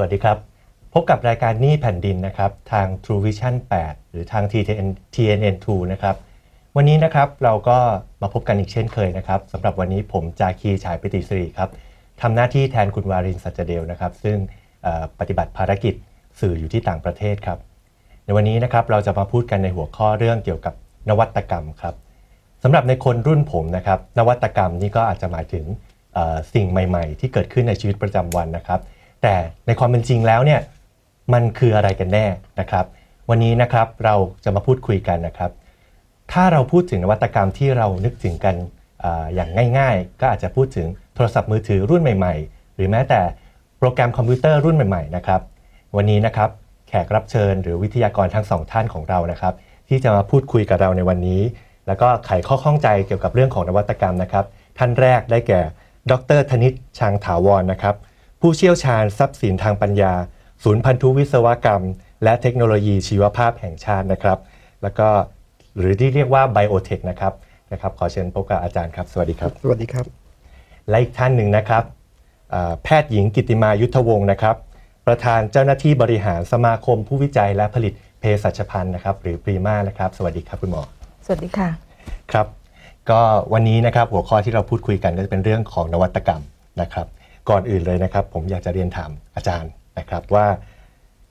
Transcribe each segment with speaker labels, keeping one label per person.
Speaker 1: สวัสดีครับ พบกับรายการหนี้แผ่นดินนะครับทาง True Vision 8 หรือทาง TNN TNN2 นะครับ วันนี้นะครับเราก็มาพบกันอีกเช่นเคยนะครับสำหรับวันนี้ผมจาคีฉายปิติสิริครับทำหน้าที่แทนคุณวารินสัจเดลนะครับ ซึ่งปฏิบัติภารกิจสื่ออยู่ที่ต่างประเทศครับ ในวันนี้นะครับเราจะมาพูดกันในหัวข้อเรื่องเกี่ยวกับนวัตกรรมครับสำหรับในคนรุ่นผมนะครับนวัตกรรมนี่ก็อาจจะหมายถึงสิ่งใหม่ ๆ ที่เกิดขึ้นในชีวิตประจำวันนะครับ แต่ในความเป็นจริงแล้วเนี่ยมันคืออะไรกันแน่นะครับ วันนี้นะครับเราจะมาพูดคุยกันนะครับ ถ้าเราพูดถึงนวัตกรรมที่เรานึกถึงกันออย่างง่าย ๆ ก็อาจจะพูดถึงโทรศัพท์มือถือรุ่นใหม่ ๆ หรือแม้แต่โปรแกรมคอมพิวเตอร์รุ่นใหม่ๆนะครับวันนี้นะครับแขกรับเชิญหรือวิทยากรทั้งสองท่านของเรานะครับ ที่จะมาพูดคุยกับเราในวันนี้ แล้วก็ไขข้อข้องใจเกี่ยวกับเรื่องของนวัตกรรมนะครับ ท่านแรกได้แก่ ดรธนิตชางถาวรนะครับ ผู้เชี่ยวชาญทรัพย์สินทางปัญญา ศูนย์พันธุวิศวกรรม และเทคโนโลยีชีวภาพแห่งชาตินะครับ แล้วก็หรือที่เรียกว่าไบโอเทคนะครับนะครับ ขอเชิญพบกับอาจารย์ครับ สวัสดีครับ
Speaker 2: สวัสดีครับ
Speaker 1: และอีกท่านหนึ่งนะครับ แพทย์หญิงกิติมายุทธวงศ์นะครับ ประธานเจ้าหน้าที่บริหารสมาคมผู้วิจัยและผลิตเภสัชพันธ์นะครับ หรือปรีมานะครับ สวัสดีครับคุณหมอ
Speaker 3: สวัสดีค่ะ
Speaker 1: ครับ ก็วันนี้นะครับหัวข้อที่เราพูดคุยกันก็จะเป็นเรื่องของนวัตกรรมนะครับ ก่อนอื่นเลยนะครับ ผมอยากจะเรียนถามอาจารย์นะครับว่า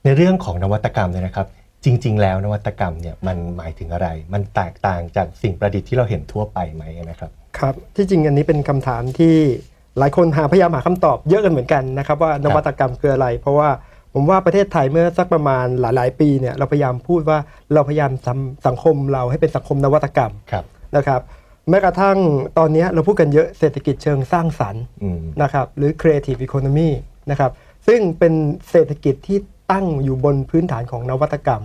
Speaker 1: ในเรื่องของนวัตกรรมเนี่ยนะครับ จริง ๆ แล้วนวัตกรรมเนี่ยมันหมายถึงอะไร มันแตกต่างจากสิ่งประดิษฐ์ที่เราเห็นทั่วไปไหมนะครับ
Speaker 2: ครับที่จริงอันนี้เป็นคำถามที่หลายคนหาพยายามหาคำตอบเยอะกันเหมือนกันนะครับว่านวัตกรรมคืออะไร เพราะว่าผมว่าประเทศไทยเมื่อสักประมาณหลาย ๆ ปีเนี่ยเราพยายามพูดว่าเราพยายามทำสังคมเราให้เป็นสังคมนวัตกรรมนะครับ แม้กระทั่งตอนนี้เราพูดกันเยอะเศรษฐกิจเชิงสร้างสรรค์นะครับหรือ creative economy นะครับซึ่งเป็นเศรษฐกิจที่ตั้งอยู่บนพื้นฐานของนวัตกรรม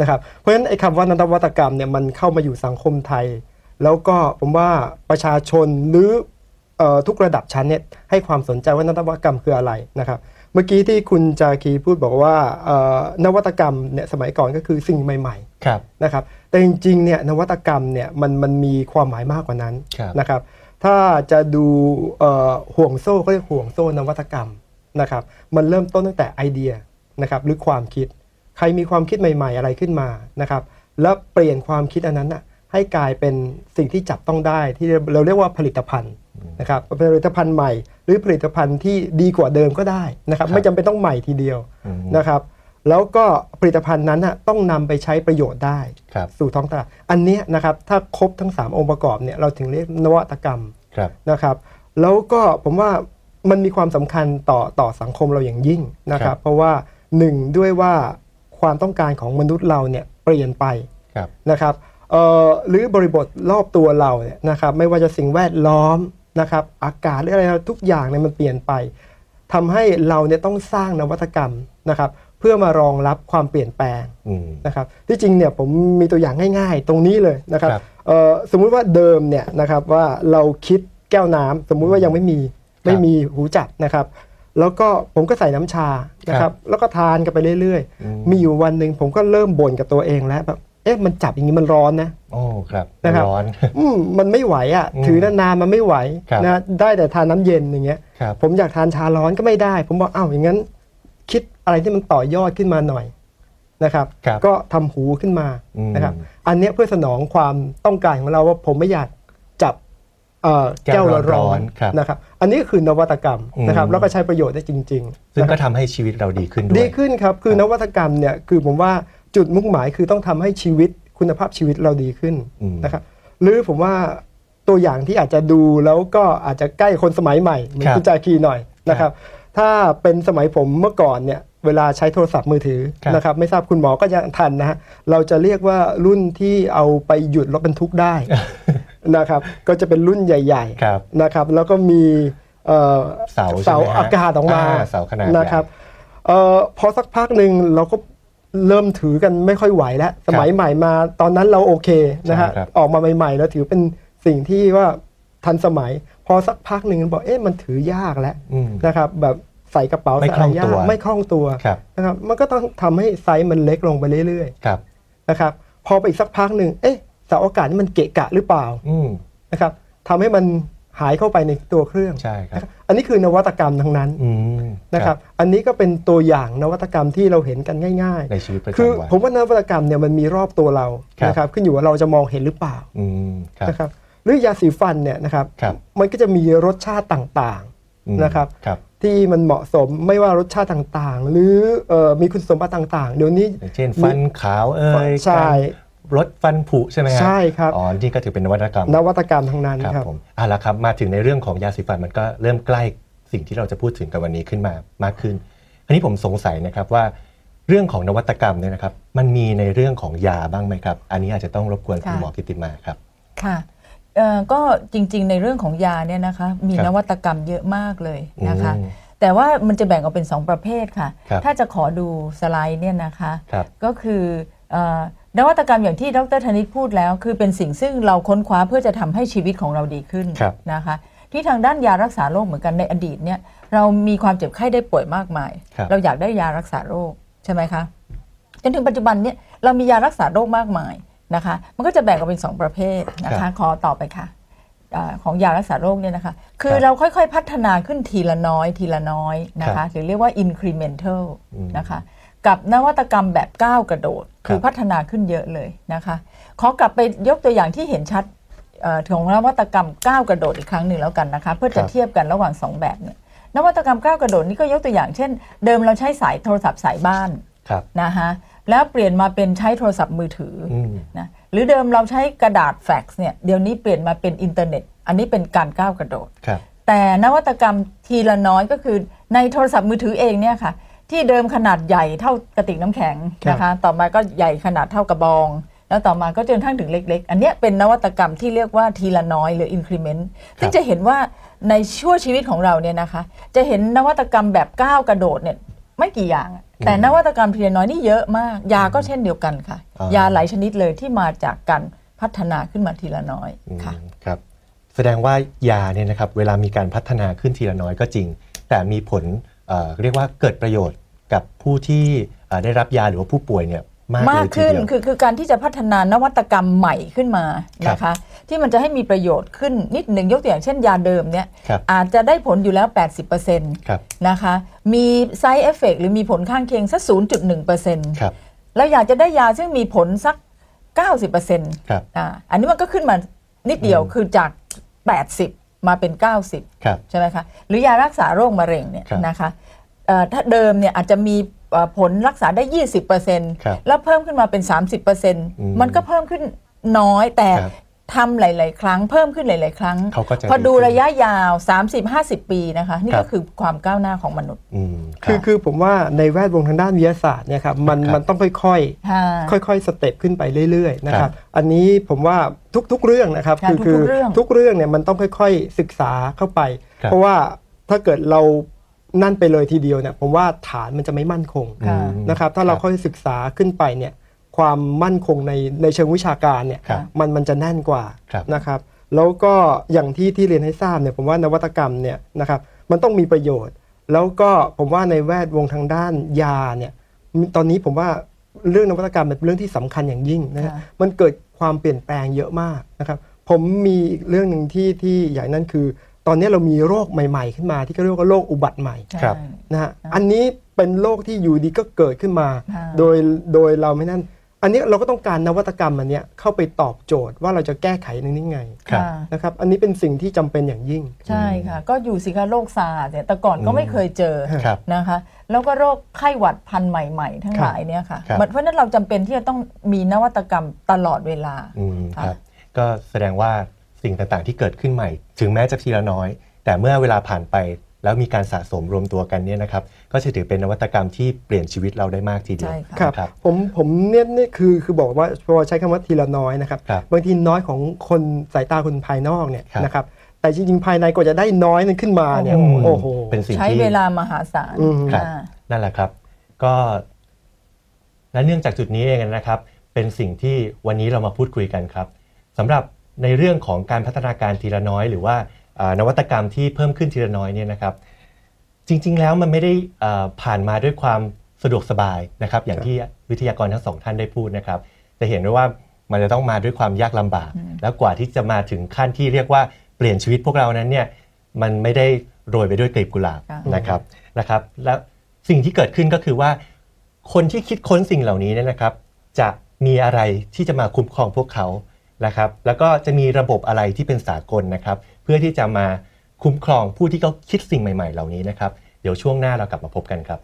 Speaker 2: นะครับเพราะฉะนั้นไอ้คำว่านวัตกรรมเนี่ยมันเข้ามาอยู่สังคมไทย แล้วก็ผมว่าประชาชนหรือทุกระดับชั้นเนี่ยให้ความสนใจว่านวัตกรรมคืออะไรนะครับเมื่อกี้ที่คุณจาคีพูดบอกว่านวัตกรรมเนี่ยสมัยก่อนก็คือสิ่งใหม่ๆนะครับ แต่จริงๆเนี่ยนวัตกรรมเนี่ยมันมันมีความหมายมากกว่านั้นนะครับ ถ้าจะดูห่วงโซ่เขาเรียกห่วงโซ่นวัตกรรมนะครับ มันเริ่มต้นตั้งแต่ไอเดียนะครับหรือความคิด ใครมีความคิดใหม่ ๆ อะไรขึ้นมานะครับ แล้วเปลี่ยนความคิดอันนั้นนะให้กลายเป็นสิ่งที่จับต้องได้ที่เราเรียกว่าผลิตภัณฑ์นะครับผลิตภัณฑ์ใหม่ หรือผลิตภัณฑ์ที่ดีกว่าเดิมก็ได้นะครับ ไม่จำเป็นต้องใหม่ทีเดียวนะครับ แล้วก็ผลิตภัณฑ์นั้นต้องนำไปใช้ประโยชน์ได้ สู่ท้องตลาด อันนี้นะครับถ้าครบทั้ง 3 องค์ประกอบเนี่ยเราถึงเรียกนวัตกรรมนะครับ แล้วก็ผมว่ามันมีความสำคัญต่อต่อสังคมเราอย่างยิ่งนะครับ เพราะว่าหนึ่งด้วยว่าความต้องการของมนุษย์เราเนี่ยเปลี่ยนไปนะครับหรือบริบทรอบตัวเราเนี่ยนะครับไม่ว่าจะสิ่งแวดล้อมนะครับอากาศหรืออะไรทุกอย่างเนี่ยมันเปลี่ยนไปทำให้เราเนี่ยต้องสร้างนวัตกรรมนะครับ เพื่อมารองรับความเปลี่ยนแปลงนะครับที่จริงเนี่ยผมมีตัวอย่างง่าย ๆ ตรงนี้เลยนะครับสมมุติว่าเดิมเนี่ยนะครับว่าเราคิดแก้วน้ำสมมุติว่ายังไม่มีไม่มีหูจับนะครับ แล้วก็ผมก็ใส่น้ำชานะครับแล้วก็ทานกันไปเรื่อยๆ มีอยู่วันหนึ่งผมก็เริ่มบ่นกับตัวเองแล้วแบบเอ๊ะมันจับอย่างนี้มันร้อนนะ
Speaker 1: โอ้ครับ
Speaker 2: นะครับร้อนอืมมันไม่ไหวอะถือนานๆมันไม่ไหวนะได้แต่ทานน้าเย็นอย่างเงี้ยผมอยากทานชาร้อนก็ไม่ได้ ผมบอกอ้าวอย่างนั้น คิดอะไรที่มันต่อยอดขึ้นมาหน่อยนะครับก็ทำหูขึ้นมานะครับ อันนี้เพื่อสนองความต้องการของเราว่าผมไม่อยากจับแก้วร้อนนะครับ อันนี้คือนวัตกรรมนะครับ แล้วก็ใช้ประโยชน์ได้จริง
Speaker 1: ๆ ซึ่งก็ทำให้ชีวิตเราดีขึ้น
Speaker 2: ดีขึ้นครับ คือนวัตกรรมเนี่ยคือผมว่าจุดมุ่งหมายคือต้องทำให้ชีวิตคุณภาพชีวิตเราดีขึ้นนะครับ หรือผมว่าตัวอย่างที่อาจจะดูแล้วก็อาจจะใกล้คนสมัยใหม่เหมือนคุณจาคีหน่อยนะครับ ถ้าเป็นสมัยผมเมื่อก่อนเนี่ยเวลาใช้โทรศัพท์มือถือนะครับไม่ทราบคุณหมอก็ยังทันนะฮะเราจะเรียกว่ารุ่นที่เอาไปหยุดรถบรรทุกได้นะครับก็จะเป็นรุ่นใหญ่ๆนะครับแล้วก็มี
Speaker 1: เสา
Speaker 2: เสาอากาศออกมา
Speaker 1: เสาขนาด
Speaker 2: นะครับพอสักพักหนึ่งเราก็เริ่มถือกันไม่ค่อยไหวแล้ว สมัยใหม่มาตอนนั้นเราโอเคนะฮะออกมาใหม่ๆแล้วถือเป็นสิ่งที่ว่าทันสมัย พอสักพักหนึ่งบอกเอ๊ะมันถือยากแล้วนะครับแบบใส่กระเป๋า
Speaker 1: ใส่อะไร
Speaker 2: ยากไม่คล่องตัวนะครับมันก็ต้องทำให้ไซส์มันเล็กลงไปเรื่อยๆนะครับพอไปอีกสักพักหนึ่งเอ๊ะเสาอากาศนี่มันเกะกะหรือเปล่านะครับทำให้มันหายเข้าไปในตัวเครื่อง
Speaker 1: ใช่ครับ
Speaker 2: อันนี้คือนวัตกรรมทั้งนั้น
Speaker 1: อืม
Speaker 2: นะครับ อันนี้ก็เป็นตัวอย่างนวัตกรรมที่เราเห็นกันง่าย
Speaker 1: ในชีวิตประ
Speaker 2: ๆคือ
Speaker 1: จำวัน
Speaker 2: ผมว่านวัตกรรมเนี่ยมันมีรอบตัวเรา
Speaker 1: ครับ
Speaker 2: นะครับขึ้นอยู่ว่าเราจะมองเห็นหรือเปล่า
Speaker 1: อืมครับ
Speaker 2: นะครับ หรือยาสีฟันเนี่ยนะครับ
Speaker 1: ครับ
Speaker 2: มันก็จะมีรสชาติต่าง
Speaker 1: อืม
Speaker 2: นะครับ
Speaker 1: ครับ
Speaker 2: ๆที่มันเหมาะสมไม่ว่ารสชาติต่างๆ หรือเอ่อมีคุณสมบัติต่างๆ เดี๋ยวนี้
Speaker 1: อย่างเช่นฟันขาวเอ่ย
Speaker 2: ใช่
Speaker 1: การลดฟันผุใช่ไหมฮะ
Speaker 2: ใช่ครับ
Speaker 1: อ๋อนี่ก็ถือเป็นนวัตกรรม
Speaker 2: นวัตกรรมทั้งนั้น
Speaker 1: ครับ
Speaker 2: ครับ
Speaker 1: ผมอะละครับมาถึงในเรื่องของยาสีฟันมันก็เริ่มใกล้สิ่งที่เราจะพูดถึงกันวันนี้ขึ้นมามากขึ้นอันนี้ผมสงสัยนะครับว่าเรื่องของนวัตกรรมเนี่ยนะครับ มันมีในเรื่องของยาบ้างไหมครับ อันนี้อาจจะต้องรบกวนคุณ
Speaker 3: ค่ะ
Speaker 1: หมอกิติมาครับ
Speaker 3: ค่ะเอ่อ ก็จริงๆ ในเรื่องของยาเนี่ยนะคะมี
Speaker 1: ครับ
Speaker 3: นวัตกรรมเยอะมากเลยนะคะ
Speaker 1: อืม
Speaker 3: แต่ว่ามันจะแบ่งออกเป็น 2 ประเภทค่ะ
Speaker 1: ครับ
Speaker 3: ถ้าจะขอดูสไลด์เนี่ยนะคะ
Speaker 1: ครับ
Speaker 3: ก็คือเอ่อนวัตกรรมอย่างที่ดรธนิตพูดแล้ว คือเป็นสิ่งซึ่งเราค้นคว้าเพื่อจะทำให้ชีวิตของเราดีขึ้น
Speaker 1: ครับ
Speaker 3: นะคะ ที่ทางด้านยารักษาโรคเหมือนกันในอดีตเนี่ยเรามีความเจ็บไข้ได้ป่วยมากมาย
Speaker 1: ครับ
Speaker 3: เราอยากได้ยารักษาโรคใช่ไหมคะจนถึงปัจจุบันเนี่ยเรามียารักษาโรคมากมาย นะคะ มันก็จะแบ่งออกเป็น 2 ประเภทนะ
Speaker 1: ครั
Speaker 3: คะ
Speaker 1: บ
Speaker 3: ขอต่อไปค่ะอาของยารักษาโรคเนี่ยนะคะ คื
Speaker 1: ครับ
Speaker 3: อเราค่อยๆพัฒนาขึ้นทีละน้อยทีละน้อยนะ
Speaker 1: ครั
Speaker 3: คะ
Speaker 1: บ
Speaker 3: หรือเรียกว่า incremental
Speaker 1: อืม
Speaker 3: นะคะ กับนวัตกรรมแบบก้าวกระโดด คือ
Speaker 1: ครับ
Speaker 3: พัฒนาขึ้นเยอะเลยนะคะ ขอกลับไปยกตัวอย่างที่เห็นชัดเอ่อของนวัตกรรมก้าวกระโดดอีกครั้งหนึ่งแล้วกันนะคะ เพื่อจะเทียบกันระหว่างสองแบบเนี่ยนวัตกรรมก้าวกระโดดนี่ก็ยกตัวอย่างเช่น เดิมเราใช้สายโทรศัพท์สายบ้าน
Speaker 1: ครับ
Speaker 3: นะคะ แล้วเปลี่ยนมาเป็นใช้โทรศัพท์มือถืออ
Speaker 1: อืม
Speaker 3: นะหรือเดิมเราใช้กระดาษแฟกซ์เนี่ยเดี๋ยวนี้เปลี่ยนมาเป็นอินเทอร์เน็ต อันนี้เป็นการก้าวกระโดด
Speaker 1: ครับ
Speaker 3: แต่นวัตกรรมทีละน้อยก็คือในโทรศัพท์มือถือเองเนี่ยค่ะ ที่เดิมขนาดใหญ่เท่ากระติกน้ำแข็งนะคะต่อมาก็ใหญ่ขนาดเท่ากระบอง แล้วต่อมาก็จนกระทั่งถึงเล็ก ๆ อันเนี้ยเป็นนวัตกรรมที่เรียกว่าทีละน้อยหรือ increment ซึ่งจะเห็นว่าในช่วงชีวิตของเราเนี่ยนะคะ จะเห็นนวัตกรรมแบบก้าวกระโดดเนี่ยไม่กี่อย่างอะ แต่นวัตกรรมทีละน้อยนี่เยอะมาก ยาก็เช่นเดียวกันค่ะ
Speaker 1: อ่าย
Speaker 3: ยาหลายชนิดเลยที่มาจากการพัฒนาขึ้นมาทีละน้อย
Speaker 1: อืม
Speaker 3: ค่ะ
Speaker 1: ครับแสดงว่ายาเนี่ยนะครับเวลามีการพัฒนาขึ้นทีละน้อยก็จริง แต่มีผลเอ่อเรียกว่าเกิดประโยชน์กับผู้ที่เอ่อได้รับยาหรือว่าผู้ป่วยเนี่ย มาก
Speaker 3: มาก
Speaker 1: เลยที
Speaker 3: ขึ้น
Speaker 1: เดียว
Speaker 3: คือคือการที่จะพัฒนานวัตกรรมใหม่ขึ้นมา
Speaker 1: ครับ
Speaker 3: นะคะที่มันจะให้มีประโยชน์ขึ้นนิดหนึ่งยกตัวอย่างเช่นยาเดิมเนี่ย
Speaker 1: ครับ
Speaker 3: อาจจะได้ผลอยู่แล้ว 80%
Speaker 1: ครับ
Speaker 3: นะคะมี side effect หรือมีผลข้างเคียงสัก 0.1%
Speaker 1: ครับ
Speaker 3: แล้วอยากจะได้ยาซึ่งมีผลสัก 90%
Speaker 1: ครับ
Speaker 3: อ่าอันนี้มันก็ขึ้นมานิดเดียว
Speaker 1: อืม
Speaker 3: คือจาก 80 มาเป็น 90
Speaker 1: ครับ
Speaker 3: ใช่ไหมคะหรือยารักษาโรคมะเร็งเนี่ย
Speaker 1: ครับ
Speaker 3: นะคะเอ่อถ้าเดิมเนี่ยอาจจะมีเอ่อ ผลรักษาได้ 20%
Speaker 1: ครับ
Speaker 3: แล้วเพิ่มขึ้นมาเป็น 30%มันก็เพิ่มขึ้นน้อยแต่
Speaker 1: ครับ
Speaker 3: ทำหลาย ๆ ครั้งเพิ่มขึ้นหลาย ๆ ครั้ง
Speaker 1: เขาก็จะ
Speaker 3: พอดู
Speaker 1: ดีขึ้น
Speaker 3: ระยะยาว 30-50 ปีนะคะ นี่
Speaker 1: ครั
Speaker 3: ก็
Speaker 1: บ
Speaker 3: คือความก้าวหน้าของมนุษย์
Speaker 1: อืม
Speaker 2: คือคือผมว่าในแวดวงทางด้านวิทยาศาสตร์เนี่ยครับมัน
Speaker 1: ครับ
Speaker 2: มันต้องค่อยๆ
Speaker 3: ค่ะ
Speaker 2: ค่อย ๆ สเต็ปขึ้นไปเรื่อย ๆ นะค
Speaker 1: ครั
Speaker 2: รับ
Speaker 1: บ
Speaker 2: อันนี้ผมว่าทุก ๆ เรื่องนะครับ
Speaker 3: ค่ะ
Speaker 2: คื
Speaker 3: ทุกๆเรื่อง
Speaker 2: ทุกเรื่องเนี่ยมันต้องค่อย ๆ ศึกษาเข้าไป
Speaker 1: ครับ
Speaker 2: เพราะว่าถ้าเกิดเรา นั่นไปเลยทีเดียวเนี่ยผมว่าฐานมันจะไม่มั่นคง
Speaker 3: ค่ะ
Speaker 1: อืม
Speaker 2: นะครับถ้าเรา
Speaker 1: ครับ
Speaker 2: ค่อยศึกษาขึ้นไปเนี่ยความมั่นคงในในเชิงวิชาการเนี่ย
Speaker 1: ครับ
Speaker 2: มันมันจะแน่นกว่า
Speaker 1: ครับ
Speaker 2: นะครับแล้วก็อย่างที่ที่เรียนให้ทราบเนี่ยผมว่านวัตกรรมเนี่ยนะครับมันต้องมีประโยชน์ แล้วก็ผมว่าในแวดวงทางด้านยาเนี่ยตอนนี้ผมว่าเรื่องนวัตกรรมเป็นเรื่องที่สำคัญอย่างยิ่งนะฮะ
Speaker 3: ค่ะ
Speaker 2: มันเกิดความเปลี่ยนแปลงเยอะมากนะครับผมมีอีกเรื่องหนึ่งที่ที่ใหญ่นั่นคือ ตอนนี้เรามีโรคใหม่ ๆ ขึ้นมาที่เขาเรียกว่าโรคอุบัติใหม่
Speaker 1: ครับ
Speaker 3: ใช่
Speaker 2: นะฮะอันนี้เป็นโรคที่อยู่ดีก็เกิดขึ้นมา
Speaker 3: ค่ะ
Speaker 2: โดยโดยเราไม่นั่น อันนี้เราก็ต้องการนวัตกรรมอันเนี้ยเข้าไปตอบโจทย์ว่าเราจะแก้ไขในนี้ไง
Speaker 1: ครับ
Speaker 3: ค่ะ
Speaker 2: นะครับอันนี้เป็นสิ่งที่จำเป็นอย่างยิ่ง
Speaker 3: ใช่ค่ะก็อยู่สิคะโรคซาร์เนี่ยแต่ก่อนก็
Speaker 1: อืม
Speaker 3: ไม่เคยเจอ
Speaker 1: ครับ
Speaker 3: นะคะ แล้วก็โรคไข้หวัดพันธุ์ใหม่ๆ ทั้ง
Speaker 2: ครับ
Speaker 3: หลายเนี่ยค่ะ
Speaker 1: ครับ
Speaker 3: เพราะฉะนั้นเราจำเป็นที่จะต้องมีนวัตกรรมตลอดเวลา
Speaker 1: อืม
Speaker 3: ค่ะ
Speaker 1: ครับก็แสดงว่า สิ่งต่างๆ ที่เกิดขึ้นใหม่ ถึงแม้จะทีละน้อย แต่เมื่อเวลาผ่านไปแล้วมีการสะสมรวมตัวกันเนี่ยนะครับก็จะถือเป็นนวัตกรรมที่เปลี่ยนชีวิตเราได้มากทีเดียว
Speaker 3: ใช่ค่ะ
Speaker 2: ครับ
Speaker 1: ครับ
Speaker 2: ผมผมเนี่ยนี่คือคือบอกว่าพอใช้คำว่าทีละน้อยนะครับ
Speaker 1: ครับ
Speaker 2: บางทีน้อยของคนสายตาคนภายนอกเนี่ย
Speaker 1: ครับ
Speaker 2: นะครับแต่จริงๆภายในกว่าจะได้น้อยนั้นขึ้นมาเนี่ย
Speaker 3: โอ้โห
Speaker 2: โอ้โห
Speaker 1: เป็นสิ่ง
Speaker 3: ใช้
Speaker 1: ที่
Speaker 3: เวลามหาศาล
Speaker 2: อืม
Speaker 1: ครับ
Speaker 3: อ่า
Speaker 1: นั่นแหละครับ ก็ และเนื่องจากจุดนี้เองนะครับ เป็นสิ่งที่วันนี้เรามาพูดคุยกันครับสำหรับ ในเรื่องของการพัฒนาการทีละน้อย หรือว่าอ่านวัตกรรมที่เพิ่มขึ้นทีละน้อยเนี่ยนะครับ จริง ๆ แล้วมันไม่ได้อ่าผ่านมาด้วยความสะดวกสบายนะครับ อย่างที่วิทยากรทั้งสองท่านได้พูดนะครับ จะเห็นได้ว่ามันจะต้องมาด้วยความยากลำบาก แล้วกว่าที่จะมาถึงขั้นที่เรียกว่าเปลี่ยนชีวิตพวกเรานั้นเนี่ยมันไม่ได้โรยไปด้วยกลีบกุหลาบ
Speaker 3: ค่ะ
Speaker 1: นะครับนะครับ แล้วสิ่งที่เกิดขึ้นก็คือว่า คนที่คิดค้นสิ่งเหล่านี้เนี่ยนะครับ จะมีอะไรที่จะมาคุ้มครองพวกเขา นะครับแล้วก็จะมีระบบอะไรที่เป็นสากลนะครับเพื่อที่จะมาคุ้มครองผู้ที่เขาคิดสิ่งใหม่ ๆ เหล่านี้นะครับเดี๋ยวช่วงหน้าเรากลับมาพบกันครับ